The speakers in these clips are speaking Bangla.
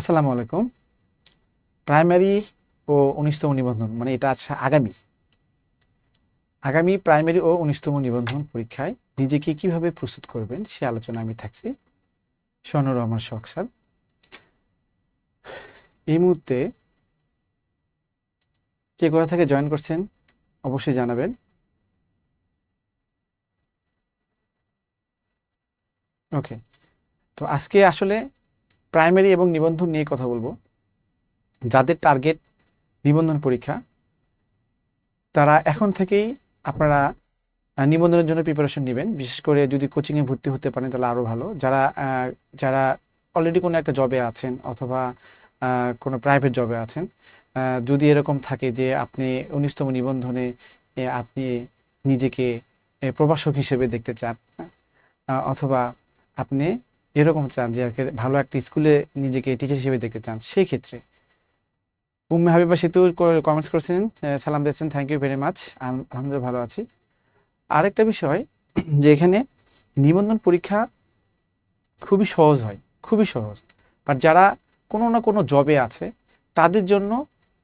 আসসালামু আলাইকুম। প্রাইমারি ও উনিশতম নিবন্ধন মানে এটা আছে আগামী। আগামী প্রাইমারি ও উনিশতম নিবন্ধন পরীক্ষায় নিজেকে কীভাবে প্রস্তুত করবেন সে আলোচনা আমি থাকছি। স্বর্ণ রহমান শখ স্যার। এই মুহূর্তে কে কোথা থেকে জয়েন করছেন অবশ্যই জানাবেন। ওকে, তো আজকে আসলে প্রাইমারি এবং নিবন্ধন নিয়ে কথা বলব। যাদের টার্গেট নিবন্ধন পরীক্ষা তারা এখন থেকেই আপনারা নিবন্ধনের জন্য প্রিপারেশন নেবেন। বিশেষ করে যদি কোচিংয়ে ভর্তি হতে পারেন তাহলে আরও ভালো। যারা যারা অলরেডি কোনো একটা জবে আছেন অথবা কোনো প্রাইভেট জবে আছেন যদি এরকম থাকে যে আপনি উনিশতম নিবন্ধনে আপনি নিজেকে এ, প্রভাষক হিসেবে দেখতে চান অথবা আপনি এরকম চান যে আর ভালো একটা স্কুলে নিজেকে টিচার হিসেবে দেখতে চান সেই ক্ষেত্রে উম্মে হাবিবা সেতু কমেন্টস করেছেন সালাম দিয়েছেন থ্যাংক ইউ ভেরি মাচ আলহামদুলিল্লাহ ভালো আছি। আরেকটা বিষয়, যে এখানে নিবন্ধন পরীক্ষা খুবই সহজ হয়, খুবই সহজ। বাট যারা কোনো না কোনো জবে আছে, তাদের জন্য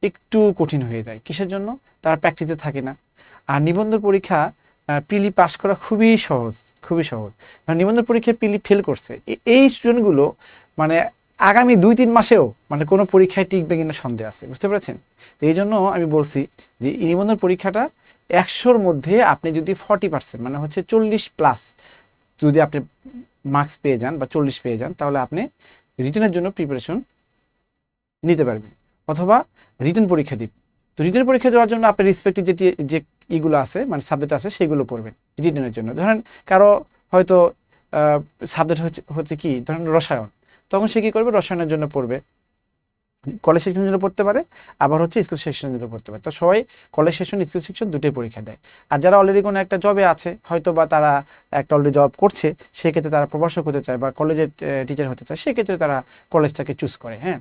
একটু কঠিন হয়ে যায়। কিসের জন্য? তারা প্র্যাকটিসে থাকে না। আর নিবন্ধন পরীক্ষা প্রিলি পাস করা খুবই সহজ। খুবই সহজ। নিবন্ধন পরীক্ষায় প্রিলি ফেল করছে। এই স্টুডেন্টগুলো মানে আগামী দুই তিন মাসেও মানে কোনো পরীক্ষায় টিকবে কিনা সন্দেহ আছে। বুঝতে পেরেছেন? তো এই জন্য আমি বলছি যে নিবন্ধন পরীক্ষাটা একশোর মধ্যে আপনি যদি ফর্টি পার্সেন্ট মানে হচ্ছে চল্লিশ প্লাস যদি আপনি মার্কস পেয়ে যান বা চল্লিশ পেয়ে যান, তাহলে আপনি রিটার্নের জন্য প্রিপারেশন নিতে পারবেন। অথবা রিটার্ন পরীক্ষা দিবেন। তো রিটেন পরীক্ষা দেওয়ার জন্য আপনার রেসপেক্টিভ যে যে ইগুলো আছে মানে সাবজেক্ট আছে, সেগুলো পড়বেন রিটেনের জন্য। ধরেন কারও হয়তো সাবজেক্ট হচ্ছে হচ্ছে কি? ধরেন রসায়ন। তখন সে কি করবে? রসায়নের জন্য পড়বে। কলেজ সেকশনের জন্য পড়তে পারে, আবার হচ্ছে স্কুল সেকশনের জন্য পড়তে পারে। তো সবাই কলেজ সেকশন স্কুল সেকশন দুটোই পরীক্ষা দেয়। আর যারা অলরেডি কোনো একটা জবে আছে হয়তো বা তারা একটা অলরেডি জব করছে, সেক্ষেত্রে তারা প্রভাষক হতে চায় বা কলেজের টিচার হতে চায়, সেক্ষেত্রে তারা কলেজটাকে চুজ করে হ্যাঁ?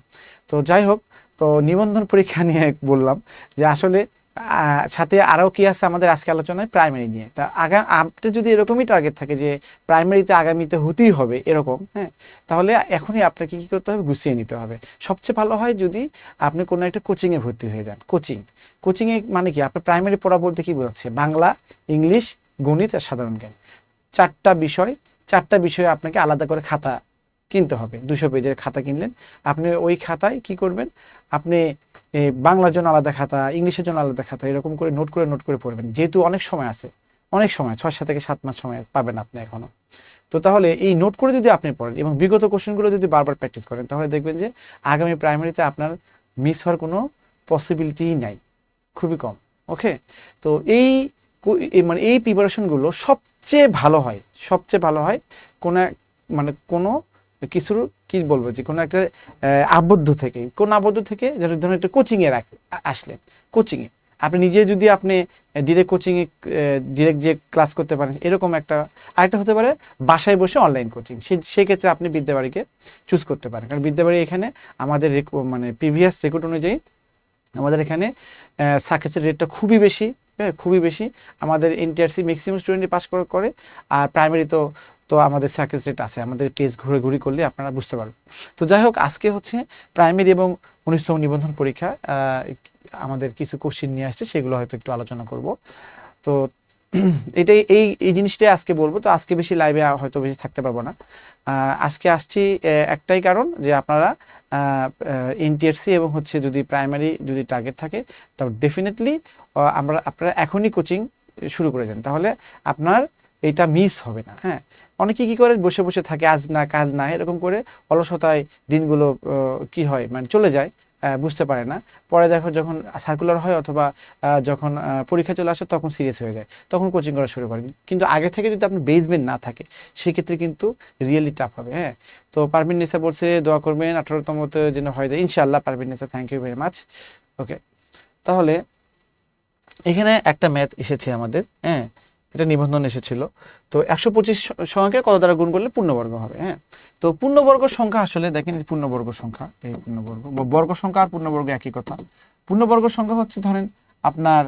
তো যাই হোক তো নিবন্ধন পরীক্ষা নিয়ে বললাম যে আসলে সাথে আরও কি আছে আমাদের আজকে আলোচনায়? প্রাইমারি নিয়ে। তা আগা আপনি যদি এরকমই টার্গেট থাকে যে প্রাইমারিতে আগামীতে হতেই হবে এরকম হ্যাঁ তাহলে এখনই আপনাকে কি করতে হবে? গুছিয়ে নিতে হবে। সবচেয়ে ভালো হয় যদি আপনি কোনো একটা কোচিংয়ে ভর্তি হয়ে যান। কোচিং কোচিংয়ে মানে কি? আপনার প্রাইমারি পড়া বলতে কি বোঝাচ্ছে? বাংলা, ইংলিশ, গণিত আর সাধারণ জ্ঞান। চারটা বিষয়, চারটা বিষয়ে আপনাকে আলাদা করে খাতা কিনতে হবে। দুশো পেজের খাতা কিনলেন। আপনি ওই খাতায় কি করবেন? আপনি বাংলার জন্য আলাদা খাতা, ইংলিশের জন্য আলাদা খাতা, এরকম করে নোট করে নোট করে পড়বেন। যেহেতু অনেক সময় আছে, অনেক সময়, ছয় থেকে সাত মাস সময় পাবেন আপনি এখনও। তো তাহলে এই নোট করে যদি আপনি পড়েন এবং বিগত কোশ্চেনগুলো যদি বারবার প্র্যাকটিস করেন, তাহলে দেখবেন যে আগামী প্রাইমারিতে আপনার মিস হওয়ার কোনো পসিবিলিটি নাই। খুবই কম, ওকে? তো এই মানে এই প্রিপারেশনগুলো সবচেয়ে ভালো হয়, সবচেয়ে ভালো হয় কোনো মানে কোনো কিছুর কি বলব যে কোনো একটা আবদ্ধ থেকে, কোন আবদ্ধ থেকে যেন ধরুন একটা কোচিংয়ে রাখ, আসলেন কোচিংয়ে আপনি নিজে যদি আপনি ডিরেক্ট কোচিংয়ে ডিরেক্ট যে ক্লাস করতে পারেন, এরকম একটা, আরেকটা হতে পারে বাসায় বসে অনলাইন কোচিং সে, সেক্ষেত্রে আপনি বিদ্যাবাড়িকে চুজ করতে পারেন। কারণ বিদ্যাবাড়ি এখানে আমাদের মানে প্রিভিয়াস রেকর্ড অনুযায়ী আমাদের এখানে সাকসেসের রেটটা খুবই বেশি হ্যাঁ খুবই বেশি। আমাদের এনটিআরসি ম্যাক্সিমাম স্টুডেন্টই পাস করে আর প্রাইমারি তো তো আমাদের সাকসেস রেট আছে। আমাদের পেজ ঘুরে ঘুরি করলে আপনারা বুঝতে পারবেন। তো যাই হোক, আজকে হচ্ছে প্রাইমারি এবং উনিশতম নিবন্ধন পরীক্ষা আমাদের কিছু কোশ্চিন নিয়ে আসছে, সেগুলো হয়তো একটু আলোচনা করব। তো এটাই, এই এই জিনিসটাই আজকে বলব। তো আজকে বেশি লাইভে হয়তো বেশি থাকতে পারব না। আজকে আসছি একটাই কারণ যে আপনারা এনটিএসসি এবং হচ্ছে যদি প্রাইমারি যদি টার্গেট থাকে তাহলে ডেফিনেটলি আমরা, আপনারা এখনই কোচিং শুরু করে দেন। তাহলে আপনার এটা মিস হবে না হ্যাঁ? অনেকে কি করে? বসে বসে থাকে, আজ না কাজ না, এরকম করে অলসতায় দিনগুলো কি হয়? মানে চলে যায় বুঝতে পারে না। পরে দেখো যখন সার্কুলার হয় অথবা যখন পরীক্ষা চলে আসে তখন সিরিয়াস হয়ে যায়, তখন কোচিং করা শুরু করে। কিন্তু আগে থেকে যদি আপনার বেসমেন্ট না থাকে, সেক্ষেত্রে কিন্তু রিয়েলি টাফ হবে হ্যাঁ? তো পারভিন নেসা বলছে, দোয়া করবেন আঠারোতমতে যেন হয় দেয় ইনশাল্লাহ Parvin Nesa thank you very much okay তাহলে এখানে একটা ম্যাথ এসেছে আমাদের হ্যাঁ? এটা নিবন্ধন এসেছিল। তো একশো পঁচিশ সংখ্যাকে কত দ্বারা গুণ করলে পূর্ণবর্গ হবে হ্যাঁ? তো পূর্ণবর্গ সংখ্যা আসলে দেখেন পূর্ণবর্গ সংখ্যা, এই পূর্ণবর্গ বর্গ সংখ্যা আর পূর্ণবর্গ একই কথা। পূর্ণবর্গ সংখ্যা হচ্ছে ধরেন আপনার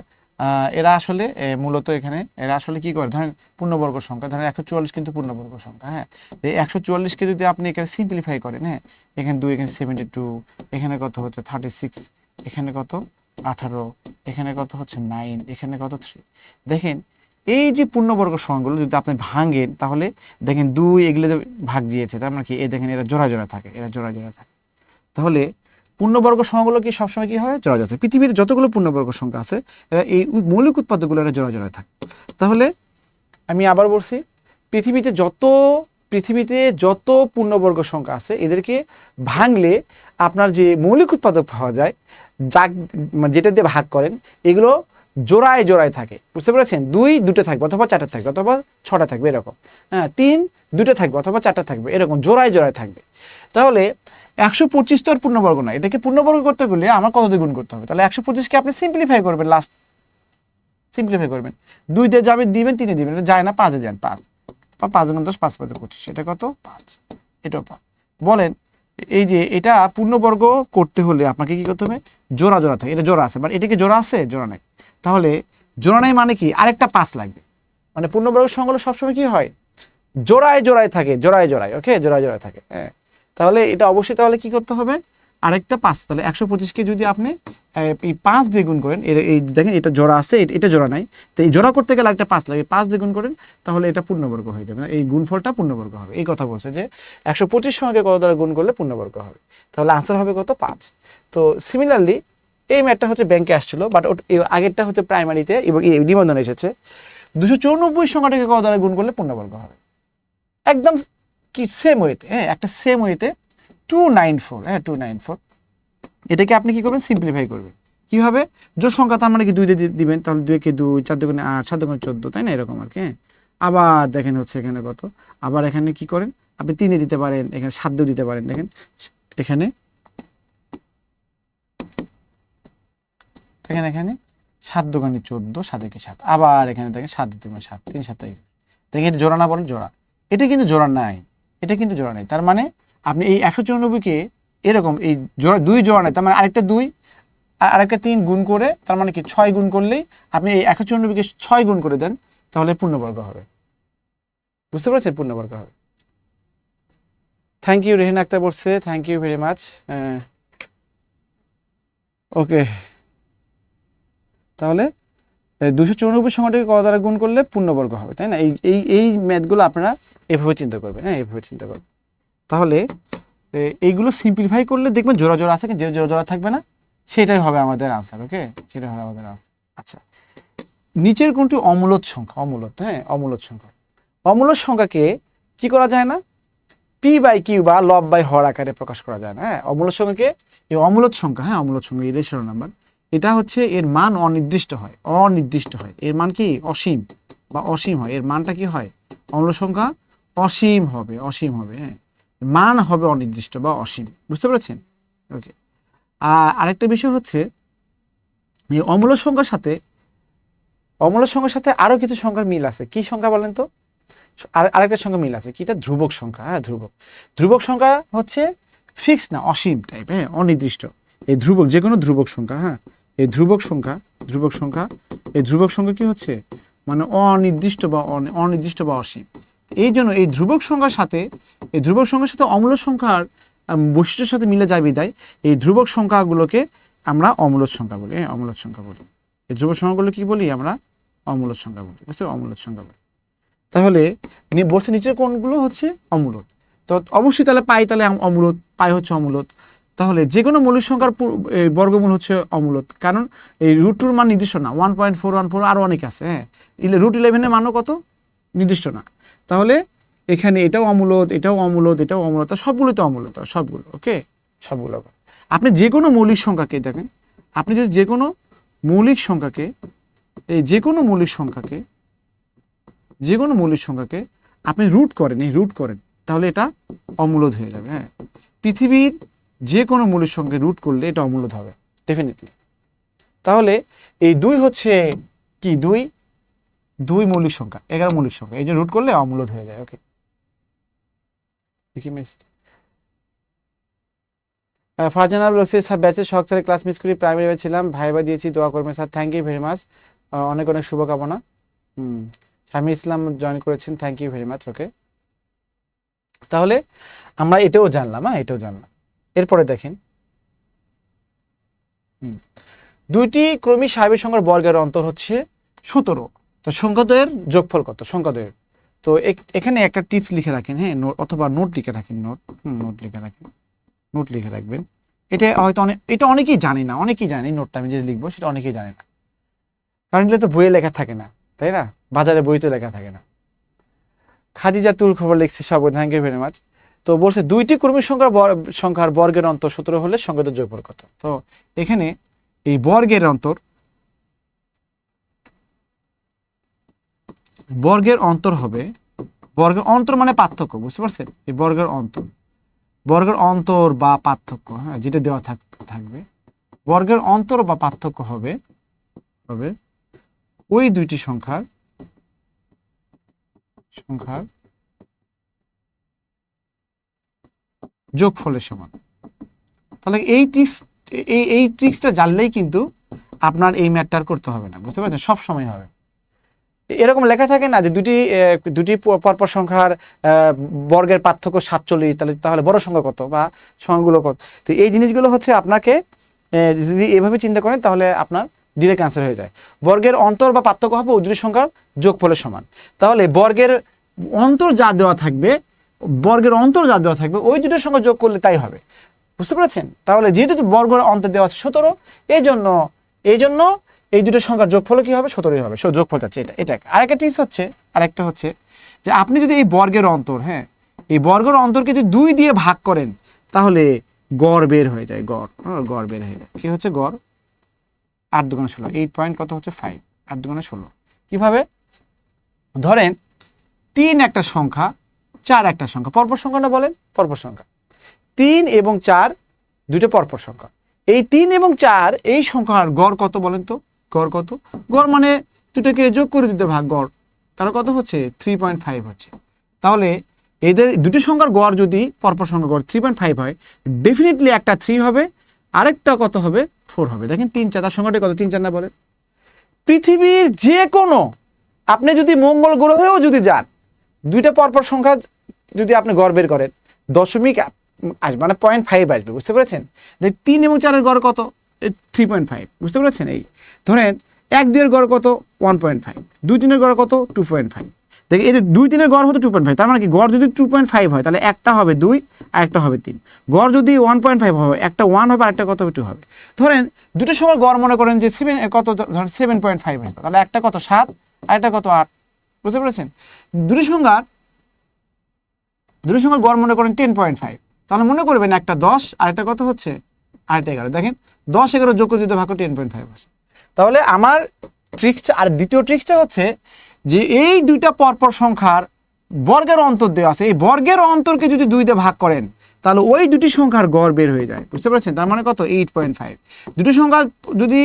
এরা আসলে মূলত এখানে এরা আসলে কি করে? ধরেন পূর্ণবর্গ সংখ্যা, ধরেন একশো চুয়াল্লিশ কিন্তু পূর্ণবর্গ সংখ্যা হ্যাঁ? এই একশো চুয়াল্লিশকে যদি আপনি এখানে সিম্পলিফাই করেন হ্যাঁ? এখানে দুই, এখানে সেভেন্টি টু এখানে কত হচ্ছে থার্টি সিক্স এখানে কত আঠারো, এখানে কত হচ্ছে নাইন এখানে কত থ্রি দেখেন এই যে পূর্ণবর্গ সংখ্যাগুলো যদি আপনি ভাঙেন, তাহলে দেখেন দুই এগুলো ভাগ দিয়েছে তার মানে কি? এই দেখেন এরা জোড়া জোড়া থাকে, এরা জোড়া জোড়া থাকে। তাহলে পূর্ণবর্গ সংখ্যাগুলো কি সবসময় কি হয়? জোড়া জোড়া থাকে। পৃথিবীতে যতগুলো পূর্ণবর্গ সংখ্যা আছে এই মৌলিক উৎপাদকগুলো এরা জোড়া জোড়া থাকে। তাহলে আমি আবার বলছি, পৃথিবীতে যত পৃথিবীতে যত পূর্ণবর্গ সংখ্যা আছে, এদেরকে ভাঙলে আপনার যে মৌলিক উৎপাদক পাওয়া যায় যা যেটা দিয়ে ভাগ করেন, এগুলো জোড়ায় জোড়ায় থাকে। বুঝতে পেরেছেন? দুই দুটো থাকবে অথবা চারটে থাকবে অথবা ছটা থাকবে এরকম। হ্যাঁ তিন দুটো থাকবে অথবা চারটা থাকবে এরকম জোড়ায় জোড়ায় থাকবে। তাহলে একশো পঁচিশ তো আর পূর্ণবর্গ নয়। এটাকে পূর্ণবর্গ করতে গেলে আমার কত গুণ করতে হবে? তাহলে একশো পঁচিশকে আপনি সিম্পলিফাই করবেন লাস্ট সিম্পলিফাই করবেন। দুই দিয়ে যাবে, দিবেন, তিনে দিবেন। যায় না, পাঁচে যান পাঁচ। পাঁচ গুণ দশ, পাঁচ পাঁচ পঁচিশ। এটা কত? পাঁচ। এটাও পাঁচ। বলেন, এই যে এটা পূর্ণবর্গ করতে হলে আপনাকে কি করতে হবে? জোড়া জোড়া থাকে। এটা জোড়া আছে বাট এটা কি জোড়া আছে? জোড়া নাই। তাহলে জোড়া নাই মানে কি? আরেকটা পাঁচ লাগবে। মানে পূর্ণবর্গ সংখ্যাগুলো সবসময় কি হয়? জোড়ায় জোড়ায় থাকে, জোড়ায় জোড়ায় ওকে জোড়ায় জোড়ায় থাকে হ্যাঁ। তাহলে এটা অবশ্যই তাহলে কি করতে হবে? আরেকটা পাঁচ তাহলে একশো পঁচিশকে যদি আপনি এই পাঁচ দিয়ে গুণ করেন এই দেখেন এটা জোড়া আছে এটা জোড়া নাই। তো এই জোড়া করতে গেলে একটা পাঁচ লাগে, পাঁচ দিয়ে গুণ করেন, তাহলে এটা পূর্ণবর্গ হয়ে যাবে। এই গুণফলটা পূর্ণবর্গ হবে। এই কথা বলছে যে একশো পঁচিশ সঙ্গে কত দ্বারা গুণ করলে পূর্ণবর্গ হবে? তাহলে আনসার হবে কত? পাঁচ। তো সিমিলারলি এই ম্যাথটা হচ্ছে ব্যাংকে আসছিল বাট আগেরটা হচ্ছে প্রাইমারিতে এবং নিবন্ধনে এসেছে। দুশো চৌরানব্বই সংখ্যাটাকে কত দ্বারা গুণ করলে পূর্ণবর্গ হবে? একদম কি সেম ওয়েতে হ্যাঁ একটা সেম ওয়েতে টু নাইন ফোর হ্যাঁ টু নাইন ফোর এটাকে আপনি কি করবেন? সিম্পলিফাই করবেন। কীভাবে? জোর সংখ্যা তার মানে কি দুই দিয়ে দিবেন, তাহলে দুইকে দুই, চার দুগুণে আট, সাত দুগুণে চোদ্দ, তাই না? এরকম আর কি হ্যাঁ। আবার দেখেন হচ্ছে এখানে কত। আবার এখানে কি করেন? আপনি তিনে দিতে পারেন, এখানে সাত দিতে পারেন, দেখেন। এখানে দেখেন এখানে সাত দোকানে চোদ্দ, সাত একে সাত। আবার এখানে দেখেন সাত পারেন সাত তিন, সাত দেখেন এটা জোড়া না বলেন জোড়া। এটা কিন্তু জোড়া নাই। এটা কিন্তু জোড়া নেই। তার মানে আপনি এই একশো চুরানব্বইকে এরকম এই জোড়া, দুই জোড়া নেই। তার মানে আরেকটা দুই, আর আরেকটা তিন গুণ করে, তার মানে কি ছয় গুণ করলেই আপনি এই একশো চুরানব্বইকে ছয় গুণ করে দেন, তাহলে পূর্ণবর্গ হবে। বুঝতে পারছেন? পূর্ণবর্গ হবে। থ্যাংক ইউ রেহিন আক্তার বলছে। Thank you very much okay তাহলে দুশো চৌরানব্বই সংখ্যাটাকে কত দ্বারা গুণ করলে পূর্ণবর্গ হবে, তাই না? এই এই এই ম্যাথগুলো আপনারা এভাবে চিন্তা করবেন হ্যাঁ এভাবে চিন্তা করবেন। তাহলে এইগুলো সিম্পলিফাই করলে দেখবেন জোড়া জোড়া আছে যেটা জোড়া জোড়া থাকবে না, সেটাই হবে আমাদের আনসার ওকে সেটাই হবে আমাদের আনসার আচ্ছা নিচের কোনটি অমূলত সংখ্যা? অমূলত হ্যাঁ অমূলত সংখ্যা। অমূলত সংখ্যাকে কি করা যায় না? পি বাই কিউ বা লব বাই হর আকারে প্রকাশ করা যায় না হ্যাঁ? অমূলত সংখ্যাকে, এই অমূলত সংখ্যা হ্যাঁ অমূলত সংখ্যা এটাই ষোলো নাম্বার এটা হচ্ছে এর মান অনির্দিষ্ট হয় অনির্দিষ্ট হয়। এর মান কি? অসীম বা অসীম হয়। এর মানটা কি হয়? অমূলত সংখ্যা অসীম হবে অসীম হবে হ্যাঁ। মান হবে অনির্দিষ্ট বা অসীম, বুঝতে পেরেছেন? ওকে আরেকটা বিষয় হচ্ছে, এই অমূল সংখ্যার সাথে, অমূল সংখ্যার সাথে আরও কিছু সংখ্যার মিল আছে। কি সংখ্যা বলেন তো? আর আরেকটা সংখ্যা মিল আছে। কিটা? ধ্রুবক সংখ্যা হ্যাঁ ধ্রুবক। ধ্রুবক সংখ্যা হচ্ছে ফিক্স না, অসীম টাইপ হ্যাঁ অনির্দিষ্ট। এই ধ্রুবক যে কোনো ধ্রুবক সংখ্যা হ্যাঁ। এই ধ্রুবক সংখ্যা ধ্রুবক সংখ্যা, এই ধ্রুবক সংখ্যা কি হচ্ছে? মানে অনির্দিষ্ট বা অনির্দিষ্ট বা অসীম। এই জন্য এই ধ্রুবক সংখ্যার সাথে, এই ধ্রুবক সংখ্যার সাথে অমূল সংখ্যার বৈশিষ্ট্যের সাথে মিলে যায় বিদায়। এই ধ্রুবক সংখ্যাগুলোকে আমরা অমূলত সংখ্যা বলি। হ্যাঁ অমূলত সংখ্যা বলি। এই ধ্রুবক সংখ্যাগুলো কি বলি আমরা? অমূলত সংখ্যা বলি। বুঝতে অমূলত সংখ্যা বলি। তাহলে বলছে নিচের কোনগুলো হচ্ছে অমূলত তো অবশ্যই তাহলে পাই তাহলে অমূলত পাই হচ্ছে অমূলত তাহলে যে কোনো মৌলিক সংখ্যার বর্গমূল হচ্ছে অমূলত। কারণ এই রুট টুর মান নির্দিষ্ট না। One point four one four আরও অনেক আছে হ্যাঁ। রুট ইলেভেনের মানও কত? নির্দিষ্ট না। তাহলে এখানে এটাও অমূলত এটাও অমূলত এটাও অমূলত সবগুলো তো অমূলত, সবগুলো, ওকে? সবগুলো আপনি যে কোনো মৌলিক সংখ্যাকে দেখেন, আপনি যদি যে কোনো মৌলিক সংখ্যাকে, এই যে কোনো মৌলিক সংখ্যাকে যে কোনো মৌলিক সংখ্যাকে আপনি রুট করেন, এই রুট করেন, তাহলে এটা অমূলত হয়ে যাবে হ্যাঁ। পৃথিবীর যে কোনো মৌলিক সংখ্যা রুট করলে এটা অমূলদ হবে ডেফিনেটলি তাহলে এই দুই হচ্ছে কি দুই? দুই মৌলিক সংখ্যা, এগারো মৌলিক সংখ্যা, এই যে রুট করলে অমূলদ হয়ে যায় ওকে ফারজানা বলছে স্যার ব্যাচের শখ ক্লাস মিস করি প্রাইমারি ছিলাম, ভাইবা দিয়েছি, দোয়া করবেন sir thank you very much অনেক অনেক শুভকামনা। হুম, স্বামী ইসলাম জয়েন করেছেন thank you very much okay তাহলে আমরা এটাও জানলাম হ্যাঁ এটাও জানলাম। এরপরে দেখেন। দুইটি ক্রমিক সাহেবের সংখ্যার বর্গের অন্তর হচ্ছে সতেরো। তো সংখ্যাদ্বয়ের যোগফল কত? সংখ্যাদ্বয়ের তো এখ- এখানে একটা টিপস লিখে রাখেন হ্যাঁ অথবা নোট লিখে রাখেন নোট নোট লিখে রাখেন। নোট লিখে রাখবেন। এটা হয়তো অনেক এটা অনেকেই জানে না, অনেকেই জানে নোটটা আমি যেটা লিখব সেটা অনেকেই জানে না। কারণ এগুলো তো বইয়ে লেখা থাকে না, তাই না? বাজারে বইতে লেখা থাকে না। খাদিজা তুল খবর লিখছে ইউ ভেরি মাচ তো বলছে দুইটি কর্মী সংখ্যার সংখ্যার বর্গের অন্তর সতেরো হলে সংখ্যাদের যোগফল কত? তো এখানে এই বর্গের অন্তর বর্গের অন্তর হবে, বর্গের অন্তর মানে পার্থক্য, বুঝতে পারছেন? এই বর্গের অন্তর বর্গের অন্তর বা পার্থক্য হ্যাঁ যেটা দেওয়া থাক- থাকবে, বর্গের অন্তর বা পার্থক্য হবে হবে ওই দুইটি সংখ্যার সংখ্যার যোগফলের সমান। তাহলে এই ট্রিক্স এই এই ট্রিক্সটা জানলেই কিন্তু আপনার এই ম্যাটটার করতে হবে না, বুঝতে পারছেন? সব সময় হবে। এরকম লেখা থাকে না যে দুটি দুটি পরপর সংখ্যার বর্গের পার্থক্য সাতচল্লিশ, তাহলে তাহলে বড় সংখ্যা কত বা সংখ্যাগুলো কত? তো এই জিনিসগুলো হচ্ছে আপনাকে যদি এভাবে চিন্তা করেন তাহলে আপনার ডিরেক্ট অ্যান্সার হয়ে যায়। বর্গের অন্তর বা পার্থক্য হবে দুটি সংখ্যার যোগফলের সমান। তাহলে বর্গের অন্তর যা দেওয়া থাকবে বর্গের অন্তর যা দেওয়া থাকবে ওই দুটোর সঙ্গে যোগ করলে তাই হবে। বুঝতে পেরেছেন? তাহলে যেহেতু বর্গের অন্তর দেওয়া আছে সতেরো এই জন্য এই জন্য এই দুটো সংখ্যার যোগফল কি হবে? সতেরোই হবে। সো যোগফল যাচ্ছে এটা এটা। আরেকটা টিপস হচ্ছে আরেকটা হচ্ছে যে আপনি যদি এই বর্গের অন্তর হ্যাঁ এই বর্গের অন্তরকে যদি দুই দিয়ে ভাগ করেন তাহলে গড় বের হয়ে যায় গড় হ্যাঁ, গড় বের হয়ে যায়। কি হচ্ছে? গড় আট দুগুণে ষোলো। এইট পয়েন্ট কত হচ্ছে? ফাইভ আট দুগুণে ষোলো। কীভাবে? ধরেন তিন একটা সংখ্যা চার একটা সংখ্যা। পরপর সংখ্যা না বলেন? পরপর সংখ্যা। তিন এবং চার দুটো পরপর সংখ্যা। এই তিন এবং চার, এই সংখ্যার গড় কত বলেন তো? গড় কত? গড় মানে দুটোকে যোগ করে দিতে ভাগ গড়। তাহলে কত হচ্ছে? থ্রি পয়েন্ট ফাইভ হচ্ছে। তাহলে এদের দুটি সংখ্যার গড় যদি পরপর সংখ্যা গড় থ্রি পয়েন্ট ফাইভ হয় ডেফিনেটলি একটা থ্রি হবে, আরেকটা কত হবে? ফোর হবে। দেখেন তিন চার, তার সংখ্যাটা কত? তিন চার না বলেন? পৃথিবীর যে কোনো, আপনি যদি মঙ্গল গ্রহেও যদি যান, দুইটা পরপর সংখ্যা যদি আপনি গড় বের করেন, দশমিক আসবে মানে পয়েন্ট ফাইভ আসবে, বুঝতে পেরেছেন? তিন এবং চারের গড় কত? থ্রি পয়েন্ট ফাইভ বুঝতে পেরেছেন? এই ধরেন এক দুইয়ের গড় কত? ওয়ান পয়েন্ট ফাইভ দুই তিনের গড় কত? টু পয়েন্ট ফাইভ দেখি এই যে দুই তিনের গড় হতো টু পয়েন্ট ফাইভ তার মানে কি? গড় যদি টু পয়েন্ট ফাইভ হয়, তাহলে একটা হবে দুই, আর একটা হবে তিন। গড় যদি ওয়ান পয়েন্ট ফাইভ হবে, একটা ওয়ান হবে, আর একটা কত টু হবে। ধরেন, দুটো সময় গড় মনে করেন যে সেভেন কত? ধরেন সেভেন পয়েন্ট ফাইভ হবে তাহলে একটা কত? সাত, আর একটা কত? আট। বুঝতে পেরেছেন? দুটো সংখ্যার দুটো সংখ্যার গড় মনে করেন টেন পয়েন্ট ফাইভ তাহলে মনে করবেন একটা দশ আর একটা কত হচ্ছে? আর একটা এগারো। দেখেন, দশ, এগারো যোগ করে দিতে ভাগ টেন পয়েন্ট ফাইভ আসে। তাহলে আমার ট্রিক্সটা আর দ্বিতীয় ট্রিক্সটা হচ্ছে যে এই দুইটা পরপর সংখ্যার বর্গের অন্তর দেওয়া আছে। এই বর্গের অন্তরকে যদি দুইতে ভাগ করেন, তাহলে ওই দুটি সংখ্যার গড় বের হয়ে যায়। বুঝতে পারছেন? তার মানে কত? এইট পয়েন্ট ফাইভ দুটি সংখ্যার যদি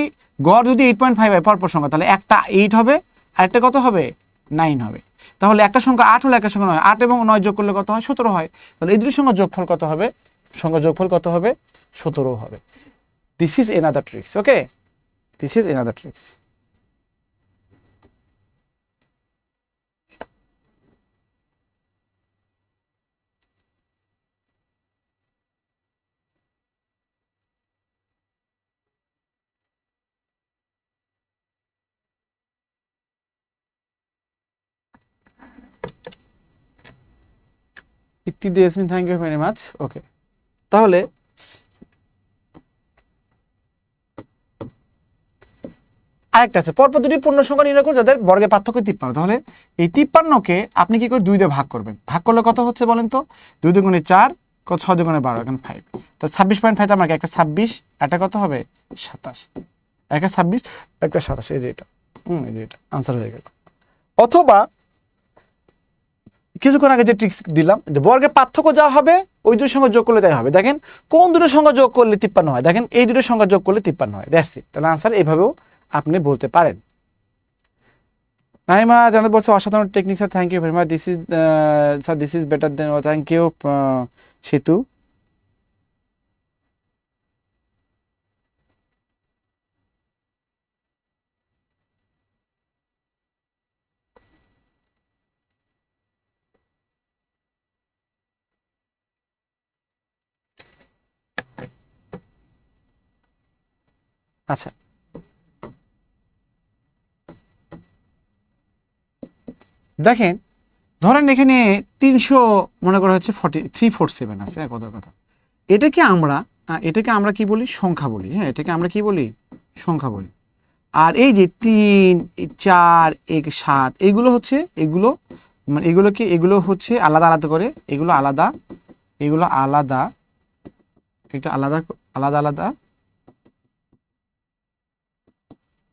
গড় যদি এইট পয়েন্ট ফাইভ হয় পরপর সংখ্যা, তাহলে একটা এইট হবে আর একটা কত হবে? নাইন হবে। তাহলে একটা সংখ্যা আট হলে একটা সংখ্যা নয়। আট এবং নয় যোগ করলে কত হয়? সতেরো হয়। তাহলে এই দুটি সংখ্যা যোগফল কত হবে? সংখ্যা যোগফল কত হবে? সতেরো হবে। This is another tricks okay this is another tricks ইত্যাদি Yasmin thank you very much okay তাহলে আরেকটা আছে। পরপর দুটি পূর্ণ সংখ্যা নির্ণয় করুন, যাদের বর্গের পার্থক্য তিপ্পান্ন। তাহলে এই তিপ্পান্নকে আপনি কি করে দুই দিয়ে ভাগ করবেন? ভাগ করলে কত হচ্ছে বলেন তো? দুই দুগুণে চার, কত ছয় দুগুণে বারো, এখন ফাইভ তো ছাব্বিশ পয়েন্ট ফাইভ আমার একটা ছাব্বিশ, একটা কত হবে? সাতাশ। একটা ছাব্বিশ, একটা সাতাশ, এই যে এটা। হুম, এই যে এটা। আনসার হয়ে গেল। অথবা কিছুক্ষণ আগে যে ট্রিক্স দিলাম, যে বর্গের পার্থক্য যা হবে, ওই দুটো সঙ্গে যোগ করলে তাই হবে। দেখেন, কোন দুটোর সঙ্গে যোগ করলে তিপ্পান্ন হয়? দেখেন, এই দুটো সঙ্গে যোগ করলে তিপ্পান্ন হয়। ইট তাহলে আনসার এইভাবেও আপনি বলতে পারেন। নাইমা, জানাতে বলছে, অসাধারণ technique sir thank you very much this is sir this is better then thank you Setu. আচ্ছা। দেখেন, ধরেন এখানে তিনশো মনে করা হচ্ছে ফর্টি থ্রি ফোর সেভেন আছে হ্যাঁ কথা কথা। এটাকে আমরা এটাকে আমরা কি বলি? সংখ্যা বলি। হ্যাঁ এটাকে আমরা কি বলি? সংখ্যা বলি। আর এই যে তিন চার, এক, সাত, এগুলো হচ্ছে, এগুলো মানে এগুলোকে, এগুলো হচ্ছে আলাদা আলাদা করে, এগুলো আলাদা এগুলো আলাদা, এটা আলাদা আলাদা আলাদা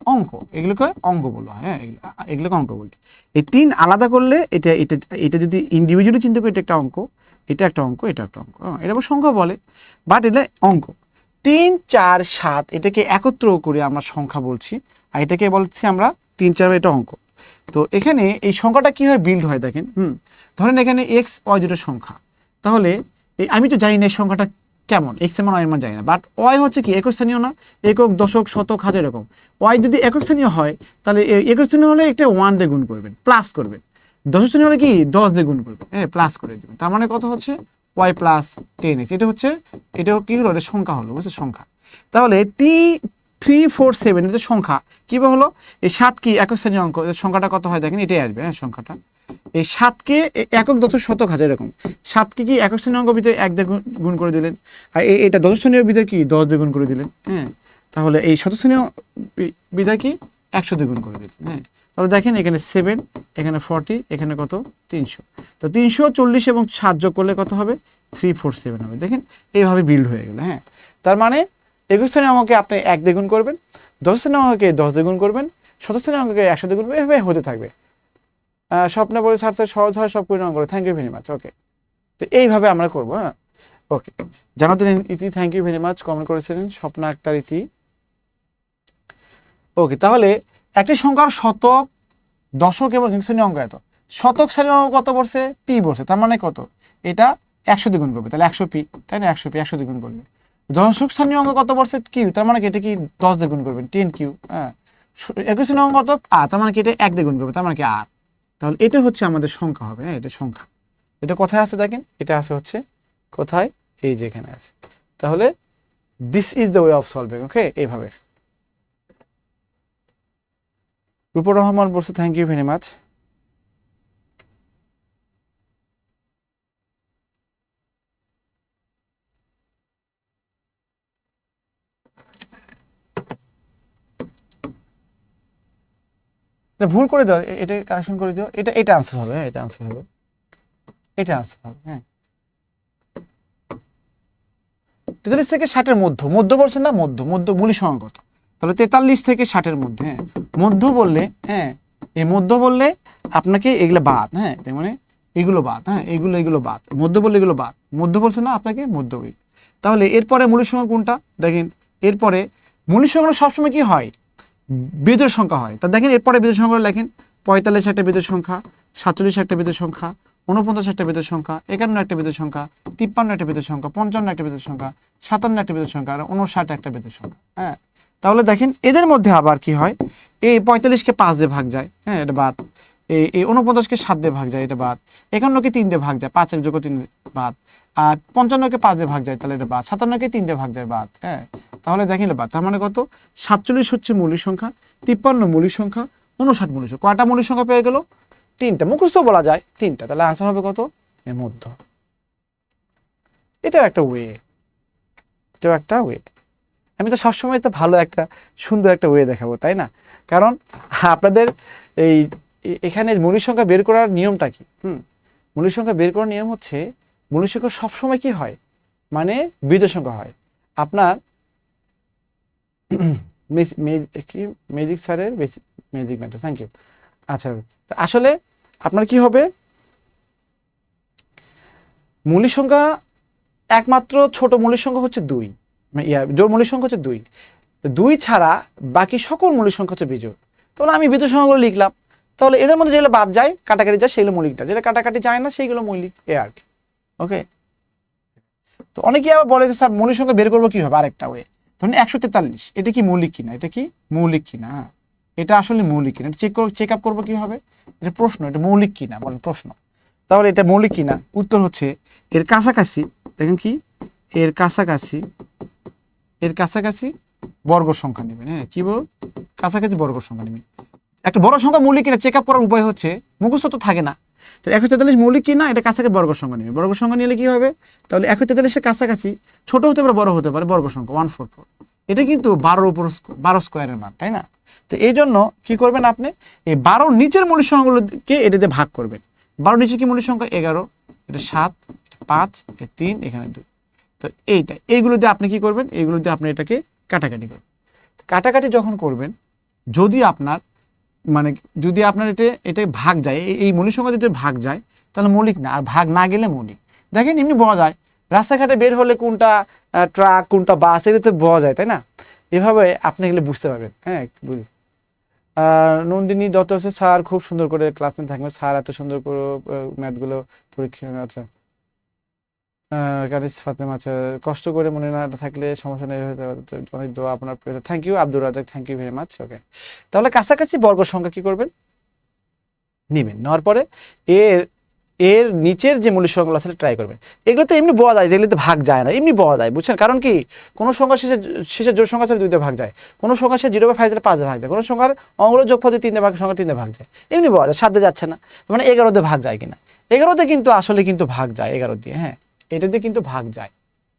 অঙ্ক এগুলোকে অঙ্ক বলা হয় হ্যাঁ এগুলোকে অঙ্ক বলি। এই তিন আলাদা করলে এটা এটা এটা যদি ইন্ডিভিজুয়ালি চিন্তা করি এটা একটা অঙ্ক এটা একটা অঙ্ক এটা একটা অঙ্ক হ্যাঁ, এটা আবার সংখ্যা বলে। বাট এটা অঙ্ক। তিন চার সাত এটাকে একত্র করে আমরা সংখ্যা বলছি আর এটাকে বলছি আমরা তিন চার এটা অঙ্ক। তো এখানে এই সংখ্যাটা কীভাবে বিল্ড হয় দেখেন হুম ধরেন এখানে এক্স ওয়াই দুটো সংখ্যা। তাহলে আমি তো জানি না এই সংখ্যাটা কেমন? এক্সের মান ওয়াই মান জানি না। বাট ওয়াই হচ্ছে কি? একক স্থানীয় না? একক, দশক, শতক, হাজার এরকম ওয়াই যদি একক স্থানীয় হয়, তাহলে একক স্থানীয় হলে একটা ওয়ান দিয়ে গুণ করবেন প্লাস করবেন। দশ স্থানীয় হলে কি? দশ দিয়ে গুণ করবেন। হ্যাঁ প্লাস করে দেবেন। তার মানে কত হচ্ছে? ওয়াই প্লাস টেন এক্স এটা হচ্ছে, এটা কি হলো? এটা সংখ্যা হলো, বুঝছ? সংখ্যা। তাহলে তি থ্রি ফোর সেভেন এটা সংখ্যা। কীভাবে হলো? এই সাত কি একক শ্রেণির অঙ্ক? সংখ্যাটা কত হয় দেখেন? এটাই আসবে হ্যাঁ সংখ্যাটা। এই সাতকে একক দশ শতক হাজার এরকম। সাতকে কি একক শ্রেণির অঙ্ক ভিতরে এক দিয়ে গুণ- করে দিলেন? আর এটা দশ শ্রেণির ভিতরে কি দশ দিয়ে গুণ করে দিলেন? হ্যাঁ। তাহলে এই শত শ্রেণীয় বিধায় কি একশো দিয়ে গুণ করে দিলেন হ্যাঁ। তাহলে দেখেন এখানে সেভেন এখানে ফর্টি এখানে কত? তিনশো। তো তিনশো চল্লিশ এবং সাত যোগ করলে কত হবে? থ্রি ফোর সেভেন হবে। দেখেন এইভাবে বিল্ড হয়ে গেল হ্যাঁ। তার মানে একুশ শ্রেণির অঙ্ককে আপনি এক দ্বিগুণ করবেন, দশ শ্রেণির অঙ্ককে দশ দ্বিগুণ করবেন, শত শ্রেণির অঙ্ককে একশো দ্বিগুণ এভাবে হতে থাকবে। স্বপ্ন বলে ছাড়তে সহজ হয়, সব পরিণাম করে। Thank you very much okay তো এইভাবে আমরা করব হ্যাঁ? ওকে জানাতেন ইতি thank you very much comment করেছিলেন, স্বপ্ন আক্তার ইতি। ওকে তাহলে একটি সংখ্যার শতক, দশক এবং হিংস শ্রেণি অঙ্ক এত। শতক, শ্রেণি অঙ্ক কত পড়ছে? পি পড়ছে, তার মানে কত? এটা একশো দ্বিগুণ করবে, তাহলে একশো পি তাই না? একশো পি একশো দ্বিগুণ করবে দশক, শ্রেণি অঙ্ক কত পড়ছে? কিউ তার মানে এটা কি দশ দ্বিগুণ করবেন টেন কিউ হ্যাঁ। একুশ শ্রেণি অঙ্ক কত? আর তার মানে কি এটা এক দ্বিগুণ করবে, তার মানে কি আর তাহলে এটা হচ্ছে আমাদের সংখ্যা হবে হ্যাঁ এটা সংখ্যা। এটা কোথায় আছে দেখেন? এটা আছে হচ্ছে কোথায়? এই যে এখানে আছে। তাহলে this is the way of solving okay এইভাবে। রূপর রহমান বলছে থ্যাংক ইউ ভেরি মাচ ভুল করে দাও। এটা কারেকশন করে দিও। এটা এটা আনসার হবে হ্যাঁ এটা আনসার হবে। এটা আনসার হবে হ্যাঁ। তেতাল্লিশ থেকে ষাটের মধ্য মধ্য বলছেন না, মধ্য মধ্য মূলি কত? তাহলে তেতাল্লিশ থেকে ষাটের মধ্যে হ্যাঁ। মধ্য বললে হ্যাঁ এই মধ্য বললে আপনাকে এগুলো বাদ হ্যাঁ মানে এগুলো বাদ হ্যাঁ এগুলো এগুলো বাদ। মধ্য বললে এগুলো বাদ, মধ্য বলছে না, আপনাকে মধ্য তাহলে এরপরে মূল সংখ্যা কোনটা? দেখেন, এরপরে মূল সংখ্যা সবসময় কি হয়? বিজোড় সংখ্যা হয়। তা দেখেন, এরপরে বিজোড় সংখ্যা লেখেন। পঁয়তাল্লিশ একটা বিজোড় সংখ্যা, সাতচল্লিশ একটা বিজোড় সংখ্যা উনপঞ্চাশ একটা বিজোড় সংখ্যা, একান্ন একটা বিজোড় সংখ্যা, তিপ্পান্ন একটা বিজোড় সংখ্যা, পঞ্চান্ন একটা বিজোড় সংখ্যা, সাতান্ন একটা বিজোড় সংখ্যা আর উনষাট একটা বিজোড় সংখ্যা হ্যাঁ? তাহলে দেখেন, এদের মধ্যে আবার কি হয়? এই পঁয়তাল্লিশকে পাঁচ দিয়ে ভাগ যায় হ্যাঁ এটা বাদ। এই এই উনপঞ্চাশকে সাত দিয়ে ভাগ যায়, এটা বাদ। একান্নকে তিন দিয়ে ভাগ যায় পাঁচ এক যোগ তিন বাদ। আর পঞ্চান্নকে পাঁচ দিয়ে ভাগ যায়, তাহলে এটা বাদ। সাতান্নকে তিন দিয়ে ভাগ যায়, বাদ হ্যাঁ? তাহলে দেখেন বাদ। তার মানে কত? সাতচল্লিশ হচ্ছে মৌলিক সংখ্যা, তিপ্পান্ন মৌলিক সংখ্যা, উনষাট মৌলিক সংখ্যা। কয়টা মৌলিক সংখ্যা পেয়ে গেল? তিনটা। মুখস্থ বলা যায় তিনটা। তাহলে আনসার হবে কত? মধ্য। এটাও একটা ওয়ে এটাও একটা ওয়ে আমি তো সবসময় তো ভালো একটা, সুন্দর একটা ওয়ে দেখাবো, তাই না? কারণ আপনাদের এই, এখানে মৌলিক সংখ্যা বের করার নিয়মটা কি? হুম? মৌলিক সংখ্যা বের করার নিয়ম হচ্ছে মৌলিক সংখ্যা সবসময় কি হয়? মানে বিজয় সংখ্যা হয়। আপনার কি? ম্যাজিক স্যারের ম্যাজিক ম্যাটার থ্যাংক ইউ আচ্ছা আসলে আপনার কি হবে? মৌলিক সংখ্যা একমাত্র ছোট মৌলিক সংখ্যা হচ্ছে দুই। মানে ইয়া, জোর মৌলিক সংখ্যা হচ্ছে দুই। দুই ছাড়া বাকি সকল মৌলিক সংখ্যা হচ্ছে বিজোড়। তাহলে আমি বিজোড় সংখ্যাগুলো লিখলাম। তাহলে এদের মধ্যে যেগুলো বাদ যায়, কাটাকাটি যায়, সেগুলো মৌলিকটা। যেটা কাটাকাটি যায় না সেইগুলো মৌলিক, এ আর কি। ওকে তো অনেকে আবার বলে যে, স্যার, মৌলিক সংখ্যা বের করব কীভাবে? আরেকটা ওয়ে ধরুন একশো তেতাল্লিশ, এটা কি মৌলিক কিনা? এটা কি মৌলিক কিনা? এটা আসলে মৌলিক কিনা? চেক চেক আপ করব কীভাবে? এটা প্রশ্ন, এটা মৌলিক কিনা? বলেন প্রশ্ন। তাহলে এটা মৌলিক কিনা? উত্তর হচ্ছে, এর কাছাকাছি, দেখেন কি? এর কাছাকাছি এর কাছাকাছি বর্গ সংখ্যা নেবেন হ্যাঁ? কি বল? কাছাকাছি বর্গ সংখ্যা নেবেন। একটা বড় সংখ্যা মৌলিক কিনা? চেক আপ করার উপায় হচ্ছে, মুখস্থ তো থাকে না। তো একশো তেতাল্লিশ মৌলিক কিনা এটা কাছাকাছি বর্গ সংখ্যা নেবে বর্গ সংখ্যা নিলে কি হবে? তাহলে একশো তেতাল্লিশের কাছাকাছি ছোট হতে পারে, বড় হতে পারে, বর্গ সংখ্যা ওয়ান ফোর ফোর এটা কিন্তু বারোর উপর বারো স্কোয়ারের মান, তাই না? তো এই জন্য কি করবেন আপনি? এই বারোর নিচের মৌলিক সংখ্যাগুলোকে এটাতে ভাগ করবেন। বারো নিচে কি মৌলিক সংখ্যা? এগারো। এটা সাত পাঁচ তিন, এখানে দুই। তো এইটা, এইগুলো দিয়ে আপনি কি করবেন? এইগুলো দিয়ে আপনি এটাকে কাটাকাটি করবেন। কাটাকাটি যখন করবেন, যদি আপনার মানে যদি আপনার এটা এটা ভাগ যায় এই- মৌলিক সংখ্যা যদি ভাগ যায় তাহলে মৌলিক না আর ভাগ না গেলে মৌলিক। দেখেন এমনি বলা যায়। রাস্তাঘাটে বের হলে কোনটা ট্রাক কোনটা বাস এটা তো বলা যায় তাই না? এভাবে আপনি এগুলো বুঝতে পারবেন হ্যাঁ বুঝি আহ, নন্দিনী দত্ত হচ্ছে স্যার খুব সুন্দর করে ক্লাস নিয়ে থাকবেন স্যার এত সুন্দর করে ম্যাথগুলো পরীক্ষা আচ্ছা। কারিস ফাতেমা কষ্ট করে মনে না থাকলে সমস্যা নেই অনেক দোয়া আপনার thank you Abdur Razzak thank you very much okay তাহলে কাছাকাছি বর্গ সংখ্যা কি করবেন? নিবেন, নেওয়ার পরে এর এর নিচের যে মূল্য সংখ্যাগুলো আছে ট্রাই করবেন। এগুলো তো এমনি বলা যায় যেগুলোতে ভাগ যায় না, এমনি বলা যায়, বুঝছেন? কারণ কি, কোনো সংখ্যা শেষে শেষে জোর সংখ্যা ছেড়ে দুইতে ভাগ যায়। কোনো সংখ্যা শেষে জিরো বা ফাইভ পাঁচ ভাগ যায় কোনো সংখ্যার অঙ্গুলো যোগ পদে তিনটে ভাগ, সংখ্যা তিনটে ভাগ যায়। এমনি বলা যায় সাথে যাচ্ছে না। মানে এগারোতে ভাগ যায় কিনা। এগারোতে কিন্তু আসলে কিন্তু ভাগ যায়, এগারো দিয়ে হ্যাঁ। এটা দিয়ে কিন্তু ভাগ যায়।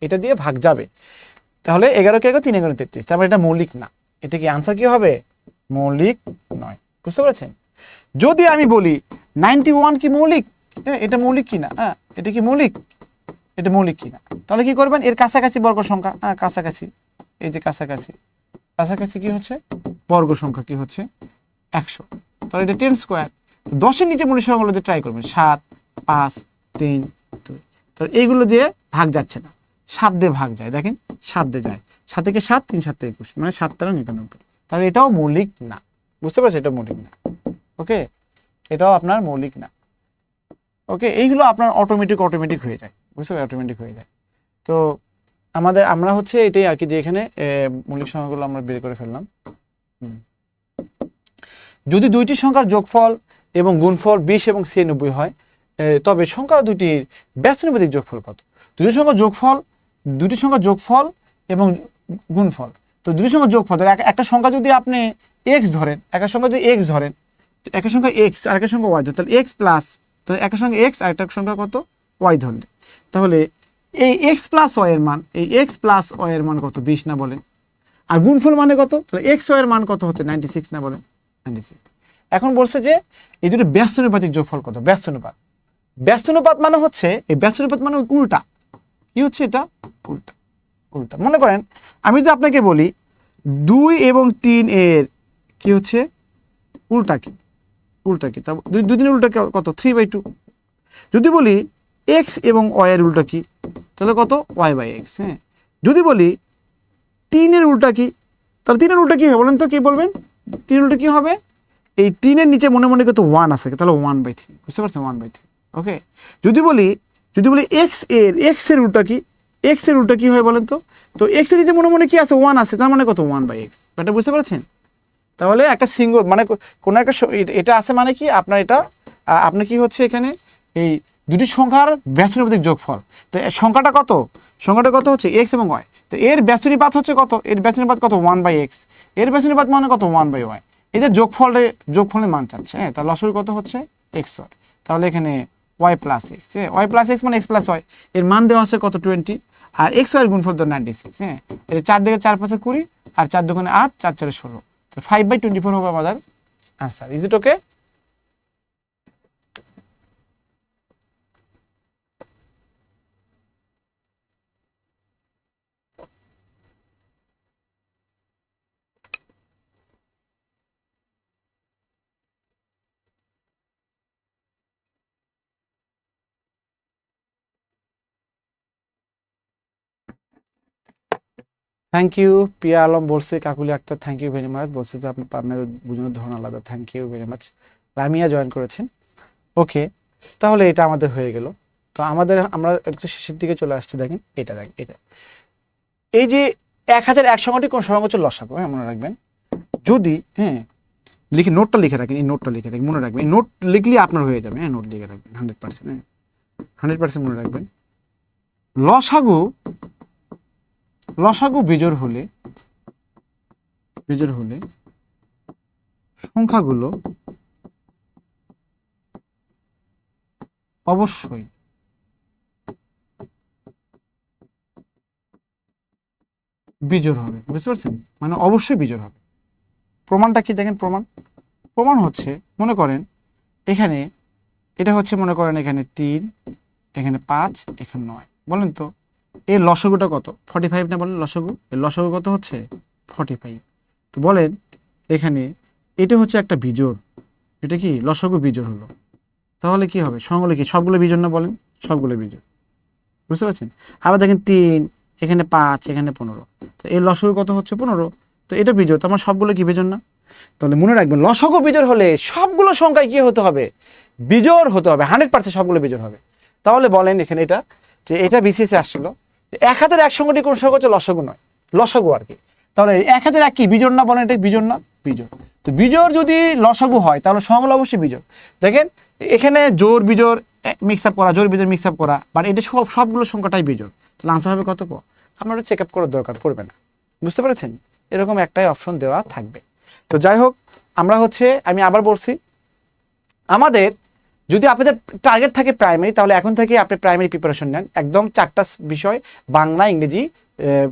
এটা দিয়ে ভাগ যাবে। তাহলে এগারোকে এগারো, তিন এগারো, তেত্রিশ। তারপর এটা মৌলিক না। এটা কি আনসার কি হবে? মৌলিক নয়। বুঝতে পেরেছেন? যদি আমি বলি নাইনটি ওয়ান কি মৌলিক? হ্যাঁ এটা মৌলিক কি না হ্যাঁ এটা কি মৌলিক? এটা মৌলিক কি না তাহলে কি করবেন? এর কাছাকাছি বর্গ সংখ্যা। হ্যাঁ কাছাকাছি। এই যে কাছাকাছি। কাছাকাছি কি হচ্ছে? বর্গ সংখ্যা কি হচ্ছে? একশো। তাহলে এটা টেন স্কোয়ার দশের নিচে মূল্য সংখ্যাগুলো দিয়ে ট্রাই করবেন। সাত, পাঁচ, তিন, দুই। তাহলে এইগুলো দিয়ে ভাগ যাচ্ছে না। সাত দিয়ে ভাগ যায়, দেখেন সাত দিয়ে যায়। সাত থেকে সাত, তিন সাত থেকে একুশ মানে সাত তেরো নিরানব্বই। তাহলে এটাও মৌলিক না। বুঝতে পারছি এটা মৌলিক না। ওকে? এটাও আপনার মৌলিক না। ওকে? এইগুলো আপনার অটোমেটিক অটোমেটিক হয়ে যায়। বুঝতে পারি অটোমেটিক হয়ে যায়। তো আমাদের, আমরা হচ্ছে এটাই আর কি যে এখানে মৌলিক সংখ্যাগুলো আমরা বের করে ফেললাম। যদি দুইটি সংখ্যার যোগফল এবং গুণফল বিশ এবং ছিয়ানব্বই হয় তবে সংখ্যা দুটির ব্যস্তনিপাতিক যোগফল কত? দুটি সংখ্যা যোগফল, দুটি সংখ্যা যোগফল এবং গুণফল। তো দুটি সংখ্যা যোগফল একটা সংখ্যা যদি আপনি এক্স ধরেন, একটা সংখ্যা যদি এক্স ধরেন একটা সংখ্যা এক্স আর একটা সংখ্যা ওয়াই ধরেন, তাহলে এক্স প্লাস তাহলে একটা সংখ্যা এক্স আর একটা সংখ্যা কত? ওয়াই ধরলে। তাহলে এই এক্স প্লাস ওয়াই এর মান, এই এক্স প্লাস ওয়াই এর মান কত? বিশ না বলেন। আর গুণফল মানে কত? তাহলে এক্স ওয়াই এর মান কত হচ্ছে? নাইনটি সিক্স না বলেন। নাইনটি সিক্স এখন বলছে যে এই দুটো ব্যস্তনুপাতিক যোগফল কত? ব্যস্তনুপাত ব্যস্তনুপাত মানে হচ্ছে, এই ব্যস্তনুপাত মানে উল্টা। কি হচ্ছে এটা? উল্টা উল্টা। মনে করেন, আমি যদি আপনাকে বলি, দুই এবং তিন এর কি হচ্ছে? উল্টা কি? উল্টা কি? তা দুই দুই উল্টা কত? থ্রি বাই টু যদি বলি এক্স এবং ওয়াই এর উল্টা কি? তাহলে কত? ওয়াই বাই এক্স হ্যাঁ। যদি বলি, তিনের উল্টা কি? তাহলে তিনের উল্টা কি হবে? বলেন তো, কি বলবেন? তিনের উল্টা কি হবে? এই তিনের নিচে মনে মনে কত ওয়ান আছে, তাহলে ওয়ান বাই থ্রি বুঝতে পারছেন? ওয়ান বাই থ্রি ওকে যদি বলি যদি বলি এক্সের এক্সের উল্টা কি? এক্সের উল্টা কি হয় বলেন তো? তো এক্সের মনে মনে কি আছে? ওয়ান আছে, তার মানে কত? ওয়ান বাই এক্স এটা বুঝতে পারছেন? তাহলে একটা সিঙ্গল মানে কোনো একটা এটা- আছে মানে কি? আপনার এটা আপনার কি হচ্ছে এখানে? এই দুটি সংখ্যার ব্যস্তনিপাতিক যোগফল। তো সংখ্যাটা কত? সংখ্যাটা কত হচ্ছে? এক্স এবং ওয়াই তো এর ব্যস্তনিপাত হচ্ছে কত? এর ব্যস্তনিপাত কত? ওয়ান বাই এক্সের ব্যস্তনিপাত মানে কত? ওয়ান বাই ওয়াই এদের যোগফলে, যোগফলের মান চাচ্ছে হ্যাঁ? তাহলে লসই কত হচ্ছে? এক্স ওয়াই তাহলে এখানে ওয়াই প্লাস এক্স হ্যাঁ? ওয়াই প্লাস এক্স মানে এক্স প্লাস ওয়াই এর মান দেওয়া আছে কত? টোয়েন্টি আর এক্স ওয়াই গুণফল তো নাইনটি সিক্স হ্যাঁ? এটা চার দিকে চার পাঁচে কুড়ি আর চার দোকানে আট, চার চারে ষোলো। তো ফাইভ বাই টোয়েন্টি ফোর হবে আমাদের answer is it okay thank you Pia Alam বলছে Kakuli Akhtar thank you very much বলছে যে আপনি আপনার বুঝানোর ধরন আলাদা thank you very much Ramia join করেছেন। ওকে তাহলে এটা আমাদের হয়ে গেল। তো আমাদের, আমরা একটু শেষের দিকে চলে আসছি, দেখেন, এটা দেখেন, এটা। এই যে এক হাজার এক সংখ্যাটি কোন হচ্ছে লসাগু হ্যাঁ মনে রাখবেন। যদি হ্যাঁ লিখে নোটটা লিখে রাখেন, এই নোটটা লিখে রাখেন, মনে রাখবেন নোট লিখলে আপনার হয়ে যাবে হ্যাঁ নোট লিখে রাখবেন হান্ড্রেড পার্সেন্ট হ্যাঁ হান্ড্রেড পার্সেন্ট মনে রাখবেন। লসাগু লসাগু বিজোড় হলে বিজোড় হলে সংখ্যাগুলো অবশ্যই বিজোর হবে। বুঝতে পারছেন? মানে অবশ্যই বিজোড় হবে। প্রমাণটা কি দেখেন? প্রমাণ। প্রমাণ হচ্ছে, মনে করেন, এখানে, এটা হচ্ছে মনে করেন এখানে তিন, এখানে পাঁচ, এখানে নয়। বলেন তো এর লসগুটা কত? ফর্টি ফাইভ না বলেন লসগু? এর লসগু কত হচ্ছে? ফর্টি ফাইভ তো বলেন, এখানে এটা হচ্ছে একটা বিজোড়। এটা কি? লসগু বিজোড় হলো। তাহলে কি হবে? সঙ্গলে কি? সবগুলো বিজোড় না বলেন? সবগুলো বিজোড়। বুঝতে পারছেন? আবার দেখেন তিন, এখানে পাঁচ, এখানে পনেরো। তো এই লসগু কত হচ্ছে? পনেরো। তো এটা বিজোড়। তো আমার সবগুলো কি বিজোড় না? তাহলে মনে রাখবেন, লসগু বিজোড় হলে সবগুলো সংখ্যায় কি হতে হবে? বিজোড় হতে হবে। হান্ড্রেড পার্সেন্ট সবগুলো বিজোড় হবে। তাহলে বলেন এখানে এটা যে এটা বিসিএসে আসছিল। এক হাতের এক সংখ্যাটি কোন সংখ্যা হচ্ছে লসগু নয়, লসগু আর কি। তাহলে এক হাতের এক কি? বিজোড় না বলেন এটা বিজোড় না? বিজোড়। তো বিজোর যদি লসগু হয়, তাহলে সংখ্যাগুলো অবশ্যই বিজোড়। দেখেন, এখানে জোর বিজোর মিক্স আপ করা জোর বিজোড় মিক্স আপ করা বাট এটা সব, সবগুলো সংখ্যাটাই বিজোড়। তাহলে আনসার হবে কত আপনারা চেক আপ করার দরকার পড়বে না। বুঝতে পেরেছেন? এরকম একটাই অপশন দেওয়া থাকবে। তো যাই হোক, আমরা হচ্ছে, আমি আবার বলছি, আমাদের যদি আপনাদের টার্গেট থাকে প্রাইমারি তাহলে এখন থেকে আপনি প্রাইমারি প্রিপারেশন নেন। একদম চারটা বিষয়, বাংলা, ইংরেজি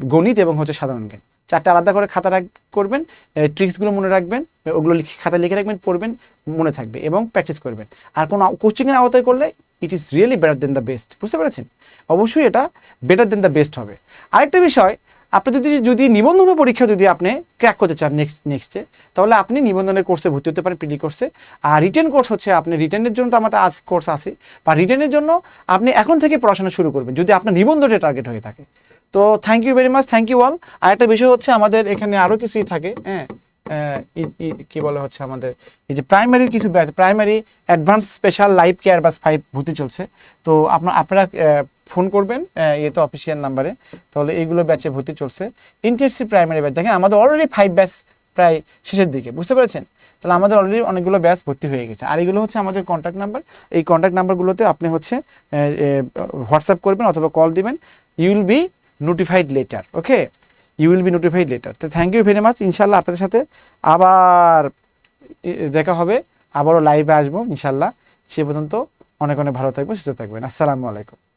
গণিত এবং হচ্ছে সাধারণ জ্ঞান। চারটা আলাদা করে খাতা রাখ করবেন ট্রিক্সগুলো মনে রাখবেন ওগুলো লিখে- খাতা লিখে রাখবেন, পড়বেন, মনে থাকবে এবং প্র্যাকটিস করবেন। আর কোনো কোচিংয়ের আওতায় করলে it is really better then the best বুঝতে পেরেছেন? অবশ্যই এটা বেটার দেন দ্য বেস্ট হবে। আরেকটা বিষয় আপনি যদি যদি নিবন্ধন পরীক্ষা যদি আপনি ক্র্যাক করতে চান নেক্সট নেক্সটে তাহলে আপনি নিবন্ধনের কোর্সে ভর্তি হতে পারেন পিডি কোর্সে আর রিটার্ন কোর্স হচ্ছে আপনি রিটার্নের জন্য তো আমাদের আজ কোর্স আছে বা রিটার্নের জন্য আপনি এখন থেকে পড়াশোনা শুরু করবেন, যদি আপনার নিবন্ধনের টার্গেট হয়ে থাকে। তো thank you very much thank you all আর একটা বিষয় হচ্ছে আমাদের এখানে আরও কিছুই থাকে হ্যাঁ কি বলে হচ্ছে আমাদের, এই যে প্রাইমারির কিছু batch primary advance special life care বাস ফাইভ ভর্তি চলছে। তো আপনার আপনারা ফোন করবেন ইয়ে তো অফিসিয়াল নাম্বারে তাহলে এইগুলো ব্যাচে ভর্তি চলছে। ইন্টারসি প্রাইমারি ব্যাচ দেখেন আমাদের অলরেডি ফাইভ ব্যাচ প্রায় শেষের দিকে, বুঝতে পেরেছেন? তাহলে আমাদের অলরেডি অনেকগুলো ব্যাচ ভর্তি হয়ে গেছে। আর এগুলো হচ্ছে আমাদের কন্ট্যাক্ট নাম্বার এই কন্ট্যাক্ট নাম্বারগুলোতে আপনি হচ্ছে হোয়াটসঅ্যাপ করবেন অথবা কল দিবেন। You'll be notified letter okay you will be notified letter তো থ্যাংক ইউ ভেরি মাচ ইনশাল্লাহ আপনাদের সাথে আবার দেখা হবে। আবারও লাইভে আসব, ইনশাল্লাহ। সে পর্যন্ত অনেক অনেক ভালো থাকবেন, সুস্থ থাকবেন। আসসালামু আলাইকুম।